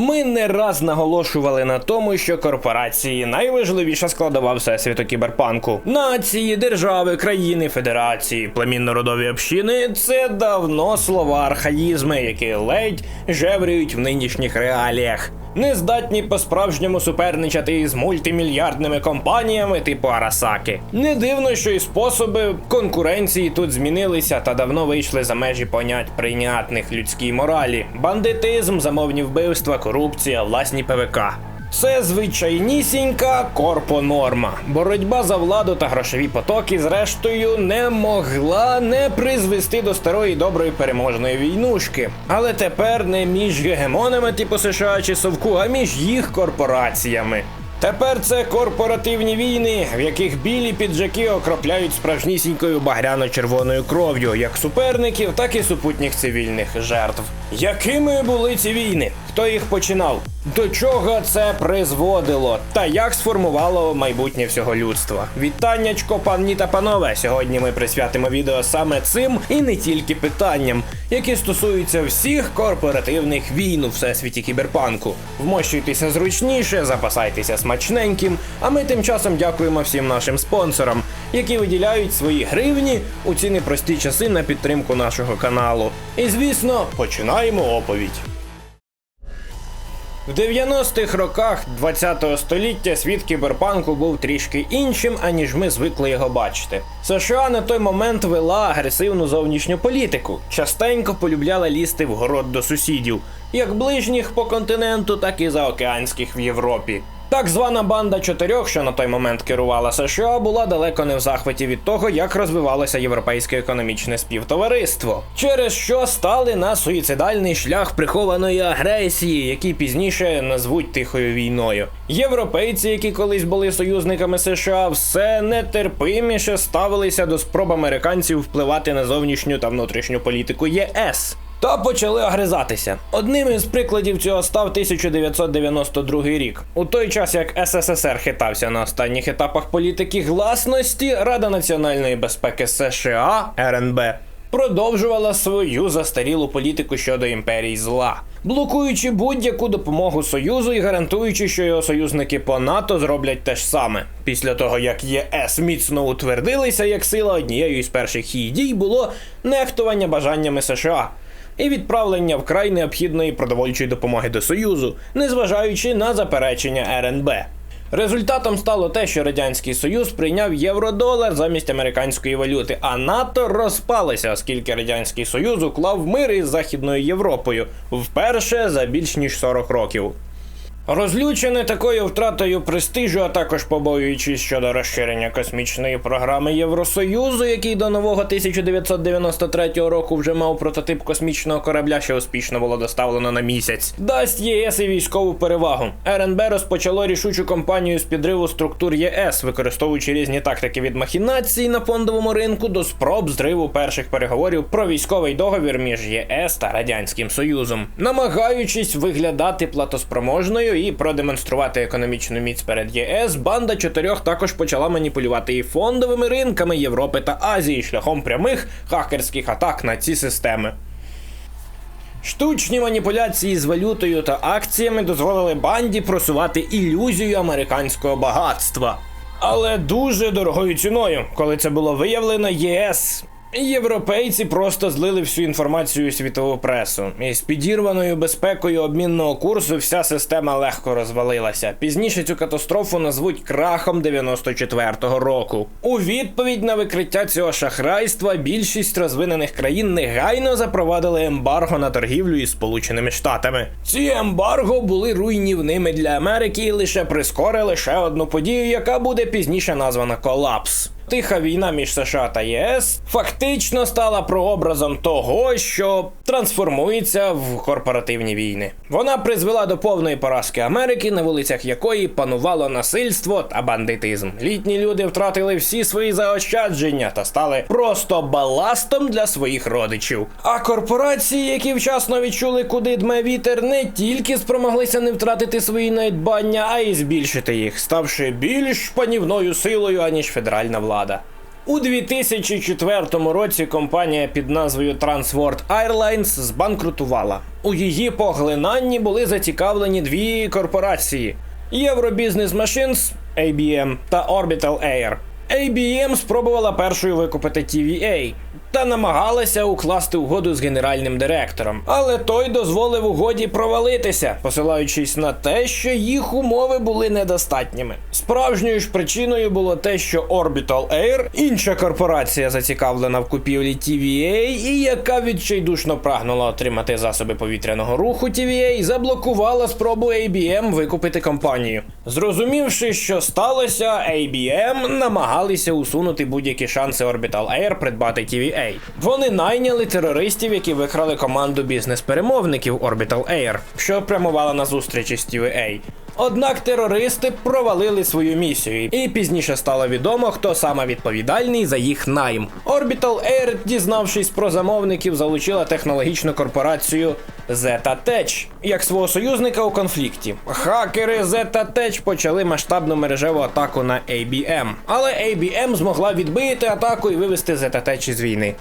Ми не раз наголошували на тому, що корпорації найважливіша складова всесвіту кіберпанку. Нації, держави, країни, федерації, племінно-родові общини це давно слова архаїзми, які ледь жеврюють в нинішніх реаліях. Не здатні по-справжньому суперничати із мультимільярдними компаніями типу Арасаки. Не дивно, що і способи конкуренції тут змінилися та давно вийшли за межі понять прийнятних людській моралі: бандитизм, замовні вбивства, корупція, власні ПВК. Це звичайнісінька корпонорма. Боротьба за владу та грошові потоки, зрештою, не могла не призвести до старої доброї переможної війнушки. Але тепер не між гегемонами типу США чи Совку, а між їх корпораціями. Тепер це корпоративні війни, в яких білі піджаки окропляють справжнісінькою багряно-червоною кров'ю як суперників, так і супутніх цивільних жертв. Якими були ці війни? Хто їх починав? До чого це призводило? Та як сформувало майбутнє всього людства? Вітаннячко, пані та панове! Сьогодні ми присвятимо відео саме цим і не тільки питанням, які стосуються всіх корпоративних війн у всесвіті кіберпанку. Вмощуйтеся зручніше, запасайтеся смачненьким. А ми тим часом дякуємо всім нашим спонсорам, які виділяють свої гривні у ці непрості часи на підтримку нашого каналу. І звісно, починаємо оповідь. В 90-х роках 20-го століття світ кіберпанку був трішки іншим, аніж ми звикли його бачити. США на той момент вела агресивну зовнішню політику, частенько полюбляла лізти в город до сусідів, як ближніх по континенту, так і заокеанських в Європі. Так звана банда чотирьох, що на той момент керувала США, була далеко не в захваті від того, як розвивалося європейське економічне співтовариство, через що стали на суїцидальний шлях прихованої агресії, які пізніше назвуть тихою війною. Європейці, які колись були союзниками США, все нетерпиміше ставилися до спроб американців впливати на зовнішню та внутрішню політику ЄС. Та почали огризатися. Одним із прикладів цього став 1992 рік. У той час, як СССР хитався на останніх етапах політики гласності, Рада національної безпеки США РНБ продовжувала свою застарілу політику щодо імперії зла, блокуючи будь-яку допомогу Союзу і гарантуючи, що його союзники по НАТО зроблять те ж саме. Після того, як ЄС міцно утвердилися як сила, однією із перших її дій було нехтування бажаннями США і відправлення вкрай необхідної продовольчої допомоги до Союзу, незважаючи на заперечення РНБ. Результатом стало те, що Радянський Союз прийняв євро-долар замість американської валюти, а НАТО розпалося, оскільки Радянський Союз уклав мир із Західною Європою вперше за більш ніж 40 років. Розлючене такою втратою престижу, а також побоюючись щодо розширення космічної програми Євросоюзу, який до нового 1993 року вже мав прототип космічного корабля, що успішно було доставлено на місяць, дасть ЄС і військову перевагу. РНБ розпочало рішучу кампанію з підриву структур ЄС, використовуючи різні тактики від махінацій на фондовому ринку до спроб зриву перших переговорів про військовий договір між ЄС та Радянським Союзом, намагаючись виглядати платоспроможною і продемонструвати економічну міць перед ЄС, банда чотирьох також почала маніпулювати і фондовими ринками Європи та Азії шляхом прямих хакерських атак на ці системи. Штучні маніпуляції з валютою та акціями дозволили банді просувати ілюзію американського багатства. Але дуже дорогою ціною, коли це було виявлено ЄС. Європейці просто злили всю інформацію у світову пресу, і з підірваною безпекою обмінного курсу вся система легко розвалилася. Пізніше цю катастрофу назвуть крахом 94-го року. У відповідь на викриття цього шахрайства більшість розвинених країн негайно запровадили ембарго на торгівлю із Сполученими Штатами. Ці ембарго були руйнівними для Америки і лише прискорили ще одну подію, яка буде пізніше названа колапс. Тиха війна між США та ЄС фактично стала прообразом того, що трансформується в корпоративні війни. Вона призвела до повної поразки Америки, на вулицях якої панувало насильство та бандитизм. Літні люди втратили всі свої заощадження та стали просто баластом для своїх родичів. А корпорації, які вчасно відчули, куди дме вітер, не тільки спромоглися не втратити свої надбання, а й збільшити їх, ставши більш панівною силою аніж федеральна влада. У 2004 році компанія під назвою Transworld Airlines збанкрутувала. У її поглинанні були зацікавлені дві корпорації: Eurobusiness Machines ABM та Orbital Air. ABM спробувала першою викупити TVA та намагалася укласти угоду з генеральним директором, але той дозволив угоді провалитися, посилаючись на те, що їх умови були недостатніми. Справжньою ж причиною було те, що Orbital Air, інша корпорація, зацікавлена в купівлі TVA, і яка відчайдушно прагнула отримати засоби повітряного руху TVA, заблокувала спробу ABM викупити компанію. Зрозумівши, що сталося, ABM намагалися усунути будь-які шанси Orbital Air придбати TVA. Вони найняли терористів, які викрали команду бізнес-перемовників Orbital Air, що прямувала на зустрічі з TVA. Однак терористи провалили свою місію, і пізніше стало відомо, хто саме відповідальний за їх найм. Orbital Air, дізнавшись про замовників, залучила технологічну корпорацію Zeta Tech як свого союзника у конфлікті. Хакери Zeta Tech почали масштабну мережеву атаку на ABM, але ABM змогла відбити атаку і вивести Zeta Tech із війни.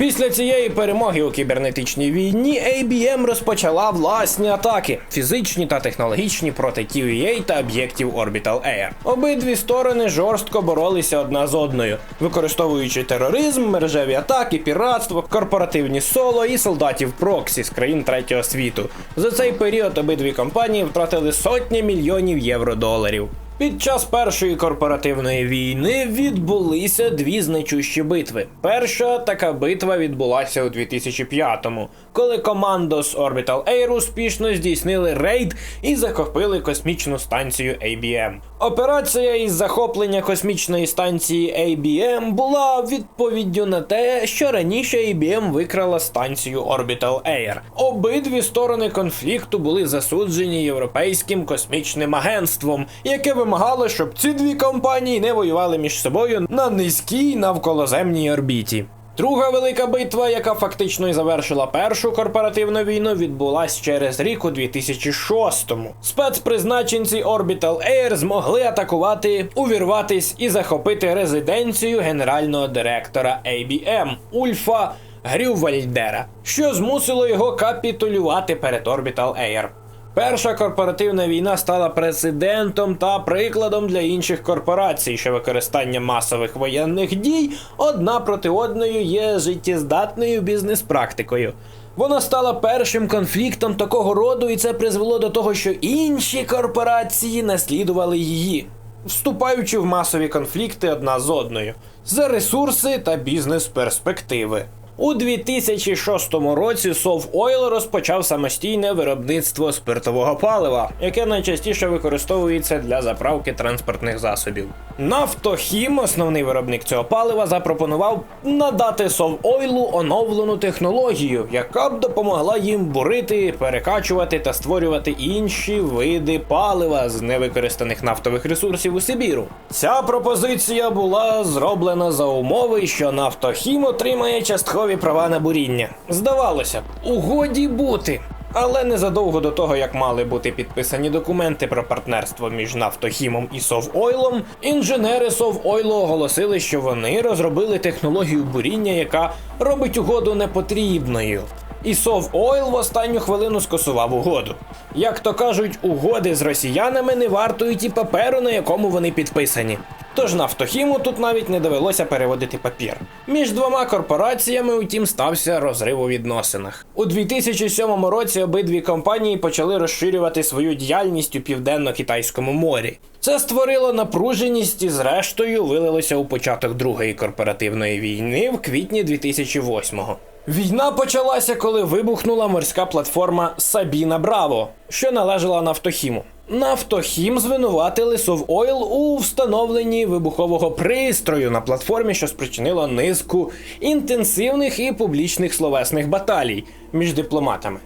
Після цієї перемоги у кібернетичній війні ABM розпочала власні атаки, фізичні та технологічні проти TVA та об'єктів Orbital Air. Обидві сторони жорстко боролися одна з одною, використовуючи тероризм, мережеві атаки, піратство, корпоративні соло і солдатів Проксі з країн третього світу. За цей період обидві компанії втратили сотні мільйонів євро-доларів. Під час першої корпоративної війни відбулися дві значущі битви. Перша така битва відбулася у 2005-му, коли командос Orbital Air успішно здійснили рейд і захопили космічну станцію ABM. Операція із захоплення космічної станції ABM була відповіддю на те, що раніше ABM викрала станцію Orbital Air. Обидві сторони конфлікту були засуджені Європейським космічним агентством, яке вимагало, щоб ці дві компанії не воювали між собою на низькій навколоземній орбіті. Друга велика битва, яка фактично і завершила першу корпоративну війну, відбулась через рік у 2006-му. Спецпризначенці Orbital Air змогли атакувати, увірватись і захопити резиденцію генерального директора ABM Ульфа Грювальдера, що змусило його капітулювати перед Orbital Air. Перша корпоративна війна стала прецедентом та прикладом для інших корпорацій, що використання масових воєнних дій одна проти одної є життєздатною бізнес-практикою. Вона стала першим конфліктом такого роду, і це призвело до того, що інші корпорації наслідували її, вступаючи в масові конфлікти одна з одною за ресурси та бізнес-перспективи. У 2006 році Совойл розпочав самостійне виробництво спиртового палива, яке найчастіше використовується для заправки транспортних засобів. Нафтохім, основний виробник цього палива, запропонував надати Совойлу оновлену технологію, яка б допомогла їм бурити, перекачувати та створювати інші види палива з невикористаних нафтових ресурсів у Сибіру. Ця пропозиція була зроблена за умови, що Нафтохім отримає часткові права на буріння. Здавалося б, угоді бути. Але незадовго до того, як мали бути підписані документи про партнерство між Нафтохімом і Совойлом, інженери Совойлу оголосили, що вони розробили технологію буріння, яка робить угоду непотрібною. І Совойл в останню хвилину скасував угоду. Як то кажуть, угоди з росіянами не вартують і паперу, на якому вони підписані. Тож Нафтохіму тут навіть не довелося переводити папір. Між двома корпораціями, утім, стався розрив у відносинах. У 2007 році обидві компанії почали розширювати свою діяльність у південно-китайському морі. Це створило напруженість і, зрештою, вилилося у початок другої корпоративної війни в квітні 2008-го. Війна почалася, коли вибухнула морська платформа Сабіна Браво, що належала Нафтохіму. Нафтохім звинуватили Совойл у встановленні вибухового пристрою на платформі, що спричинило низку інтенсивних і публічних словесних баталій між дипломатами,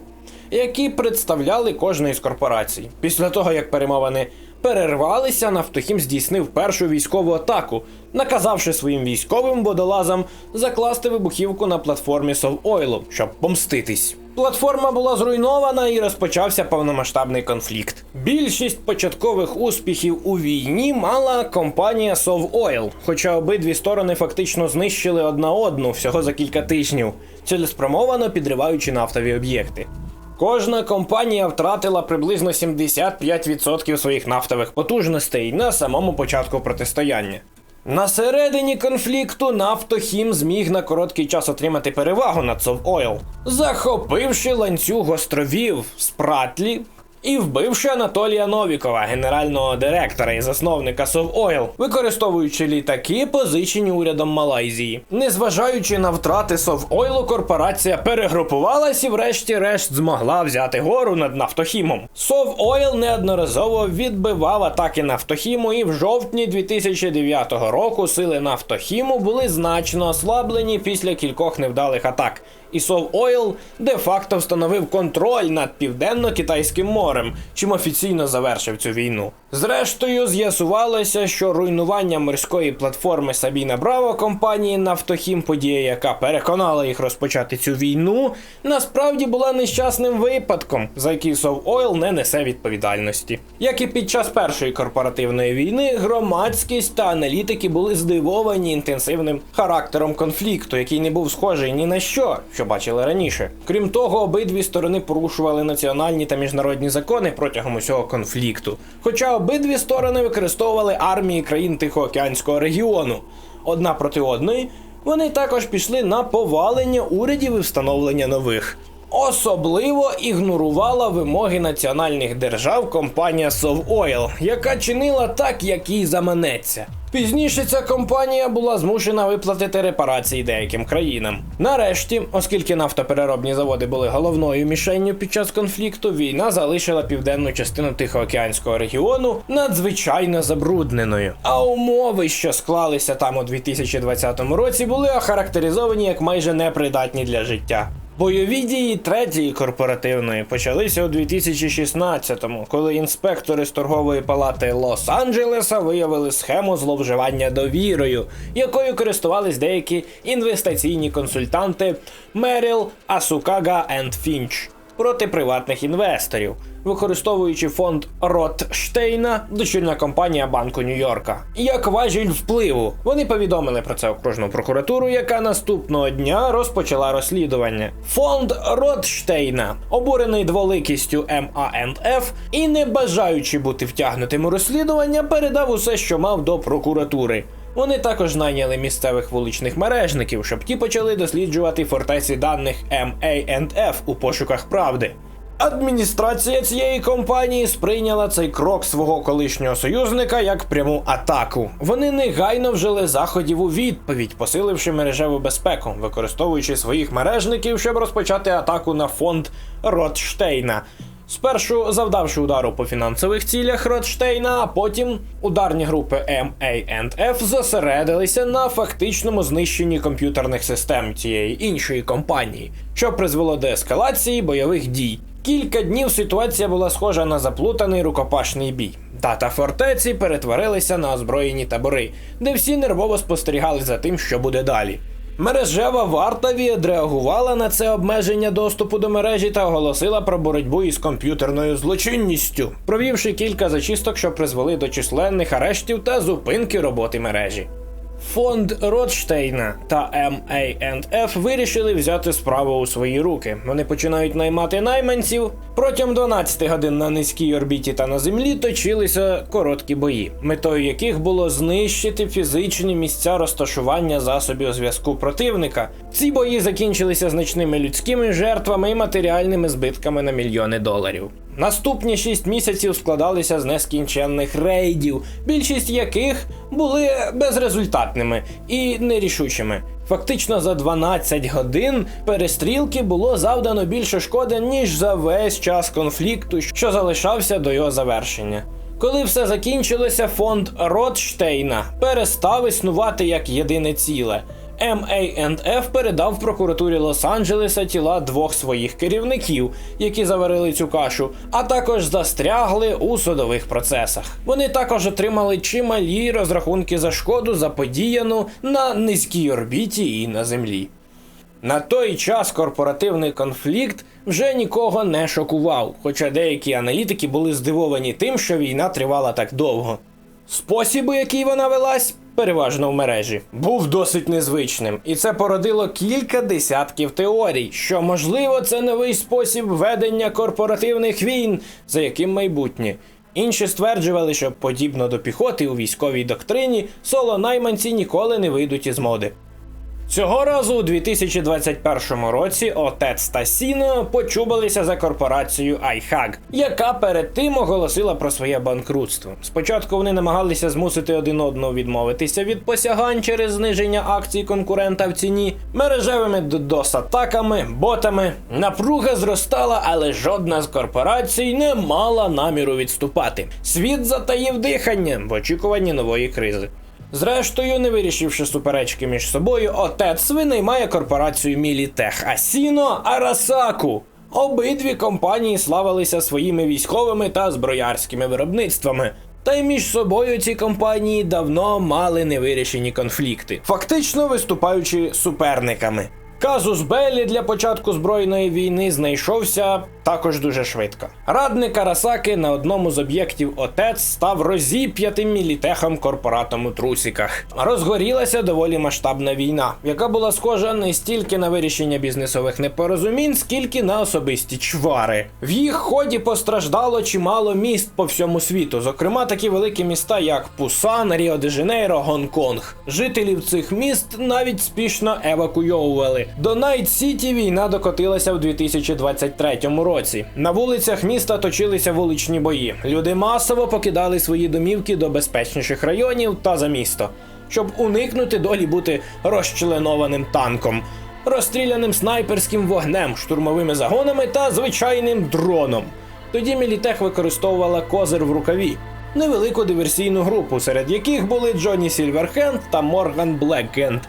які представляли кожну із корпорацій. Після того, як перемовини перервалися, Нафтохім здійснив першу військову атаку, наказавши своїм військовим водолазам закласти вибухівку на платформі Совойлу, щоб помститись. Платформа була зруйнована і розпочався повномасштабний конфлікт. Більшість початкових успіхів у війні мала компанія Sovoil, хоча обидві сторони фактично знищили одна одну всього за кілька тижнів, цілеспрямовано підриваючи нафтові об'єкти. Кожна компанія втратила приблизно 75% своїх нафтових потужностей на самому початку протистояння. На середині конфлікту Нафтохім зміг на короткий час отримати перевагу над Совойл, захопивши ланцюг островів Спратлі і вбивши Анатолія Новікова, генерального директора і засновника Совойл, використовуючи літаки, позичені урядом Малайзії. Незважаючи на втрати Совойлу, корпорація перегрупувалась і врешті-решт змогла взяти гору над Нафтохімом. Совойл неодноразово відбивав атаки Нафтохіму, і в жовтні 2009 року сили Нафтохіму були значно ослаблені після кількох невдалих атак. І Совойл де-факто встановив контроль над південно-китайським морем, чим офіційно завершив цю війну. Зрештою, з'ясувалося, що руйнування морської платформи Сабіна Браво компанії Нафтохім, подія, яка переконала їх розпочати цю війну, насправді була нещасним випадком, за який Совойл не несе відповідальності. Як і під час першої корпоративної війни, громадськість та аналітики були здивовані інтенсивним характером конфлікту, який не був схожий ні на що, що бачили раніше. Крім того, обидві сторони порушували національні та міжнародні закони протягом усього конфлікту. Хоча обидві сторони використовували армії країн Тихоокеанського регіону одна проти одної, вони також пішли на повалення урядів і встановлення нових. Особливо ігнорувала вимоги національних держав компанія Sovoil, яка чинила так, як їй заманеться. Пізніше ця компанія була змушена виплатити репарації деяким країнам. Нарешті, оскільки нафтопереробні заводи були головною мішенню під час конфлікту, війна залишила південну частину Тихоокеанського регіону надзвичайно забрудненою. А умови, що склалися там у 2020 році, були охарактеризовані як майже непридатні для життя. Бойові дії третьої корпоративної почалися у 2016-му, коли інспектори з торгової палати Лос-Анджелеса виявили схему зловживання довірою, якою користувались деякі інвестиційні консультанти Меріл, Асукага енд Фінч проти приватних інвесторів, використовуючи фонд Ротштейна, дочірня компанія Банку Нью-Йорка. Як важіль впливу, вони повідомили про це окружну прокуратуру, яка наступного дня розпочала розслідування. Фонд Ротштейна, обурений дволикістю МАНФ і не бажаючи бути втягнутим у розслідування, передав усе, що мав до прокуратури. Вони також найняли місцевих вуличних мережників, щоб ті почали досліджувати фортеці даних MA&F у пошуках правди. Адміністрація цієї компанії сприйняла цей крок свого колишнього союзника як пряму атаку. Вони негайно вжили заходів у відповідь, посиливши мережеву безпеку, використовуючи своїх мережників, щоб розпочати атаку на фонд Ротштейна. Спершу завдавши удару по фінансових цілях Ротштейна, а потім ударні групи MA&F зосередилися на фактичному знищенні комп'ютерних систем цієї іншої компанії, що призвело до ескалації бойових дій. Кілька днів ситуація була схожа на заплутаний рукопашний бій. Дата фортеці перетворилися на озброєні табори, де всі нервово спостерігали за тим, що буде далі. Мережева варта відреагувала на це обмеження доступу до мережі та оголосила про боротьбу із комп'ютерною злочинністю, провівши кілька зачисток, що призвели до численних арештів та зупинки роботи мережі. Фонд Ротштейна та MA&F вирішили взяти справу у свої руки. Вони починають наймати найманців. Протягом 12 годин на низькій орбіті та на землі точилися короткі бої, метою яких було знищити фізичні місця розташування засобів зв'язку противника. Ці бої закінчилися значними людськими жертвами і матеріальними збитками на мільйони доларів. Наступні шість місяців складалися з нескінченних рейдів, більшість яких були безрезультатними і нерішучими. Фактично за 12 годин перестрілки було завдано більше шкоди, ніж за весь час конфлікту, що залишався до його завершення. Коли все закінчилося, фонд Ротштейна перестав існувати як єдине ціле. MA&F передав прокуратурі Лос-Анджелеса тіла двох своїх керівників, які заварили цю кашу, а також застрягли у судових процесах. Вони також отримали чималі розрахунки за шкоду заподіяну на низькій орбіті і на землі. На той час корпоративний конфлікт вже нікого не шокував, хоча деякі аналітики були здивовані тим, що війна тривала так довго. Спосіб, у який вона велась, переважно в мережі, був досить незвичним, і це породило кілька десятків теорій, що можливо це новий спосіб ведення корпоративних війн, за яким майбутнє. Інші стверджували, що подібно до піхоти у військовій доктрині соло найманці ніколи не вийдуть із моди. Цього разу у 2021 році отець та Сіно почубалися за корпорацією iHug, яка перед тим оголосила про своє банкрутство. Спочатку вони намагалися змусити один одного відмовитися від посягань через зниження акцій конкурента в ціні, мережевими DDoS-атаками, ботами. Напруга зростала, але жодна з корпорацій не мала наміру відступати. Світ затаїв дихання в очікуванні нової кризи. Зрештою, не вирішивши суперечки між собою, отець винаймає корпорацію Мілітех Асіно Арасаку. Обидві компанії славилися своїми військовими та зброярськими виробництвами. Та й між собою ці компанії давно мали невирішені конфлікти, фактично виступаючи суперниками. Казус Беллі для початку збройної війни знайшовся також дуже швидко. Радник Арасаки на одному з об'єктів отець став розіп'ятим мілітехом корпоратом у трусіках. Розгорілася доволі масштабна війна, яка була схожа не стільки на вирішення бізнесових непорозумінь, скільки на особисті чвари. В їх ході постраждало чимало міст по всьому світу, зокрема такі великі міста, як Пусан, Ріо де Жанейро, Гонконг. Жителів цих міст навіть спішно евакуйовували. До Найт Сіті війна докотилася в 2023 році. На вулицях міста точилися вуличні бої. Люди масово покидали свої домівки до безпечніших районів та за місто, щоб уникнути долі бути розчленованим танком, розстріляним снайперським вогнем, штурмовими загонами та звичайним дроном. Тоді Мілітех використовувала козир в рукаві. Невелику диверсійну групу, серед яких були Джонні Сільверхенд та Морган Блекхенд,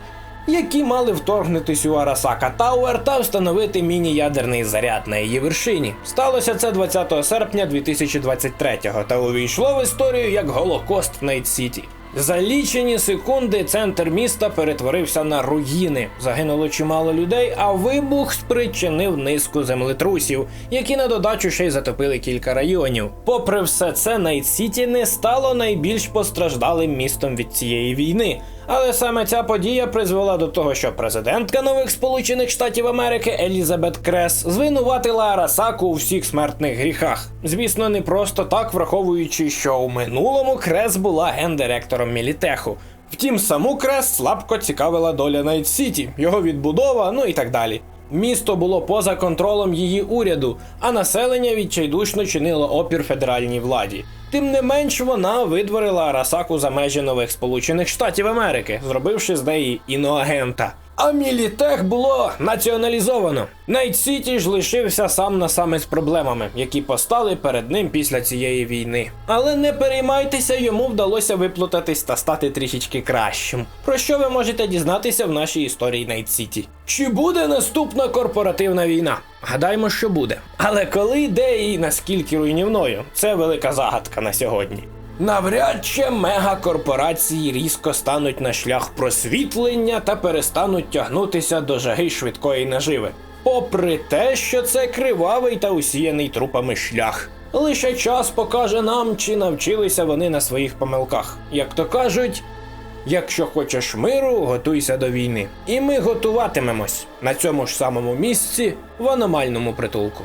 які мали вторгнутись у Арасака Тауер та встановити міні-ядерний заряд на її вершині. Сталося це 20 серпня 2023-го та увійшло в історію як Голокост в Найт Сіті. За лічені секунди центр міста перетворився на руїни. Загинуло чимало людей, а вибух спричинив низку землетрусів, які на додачу ще й затопили кілька районів. Попри все це, Найт Сіті не стало найбільш постраждалим містом від цієї війни. Але саме ця подія призвела до того, що президентка нових Сполучених Штатів Америки Елізабет Крес звинуватила Арасаку у всіх смертних гріхах. Звісно, не просто так, враховуючи, що у минулому Крес була гендиректором Мілітеху. Втім, саму Крес слабко цікавила доля Найт Сіті, його відбудова, ну і так далі. Місто було поза контролем її уряду, а населення відчайдушно чинило опір федеральній владі. Тим не менш, вона видворила Арасаку за межі нових Сполучених Штатів Америки, зробивши з неї іноагента. А Мілітех було націоналізовано. Найт Сіті ж лишився сам на саме з проблемами, які постали перед ним після цієї війни. Але не переймайтеся, йому вдалося виплутатись та стати трішечки кращим. Про що ви можете дізнатися в нашій історії Найт Сіті? Чи буде наступна корпоративна війна? Гадаємо, що буде. Але коли, де і наскільки руйнівною, це велика загадка на сьогодні. Навряд чи мегакорпорації різко стануть на шлях просвітлення та перестануть тягнутися до жаги швидкої наживи. Попри те, що це кривавий та усіяний трупами шлях. Лише час покаже нам, чи навчилися вони на своїх помилках. Як то кажуть, якщо хочеш миру, готуйся до війни. І ми готуватимемось на цьому ж самому місці в аномальному притулку.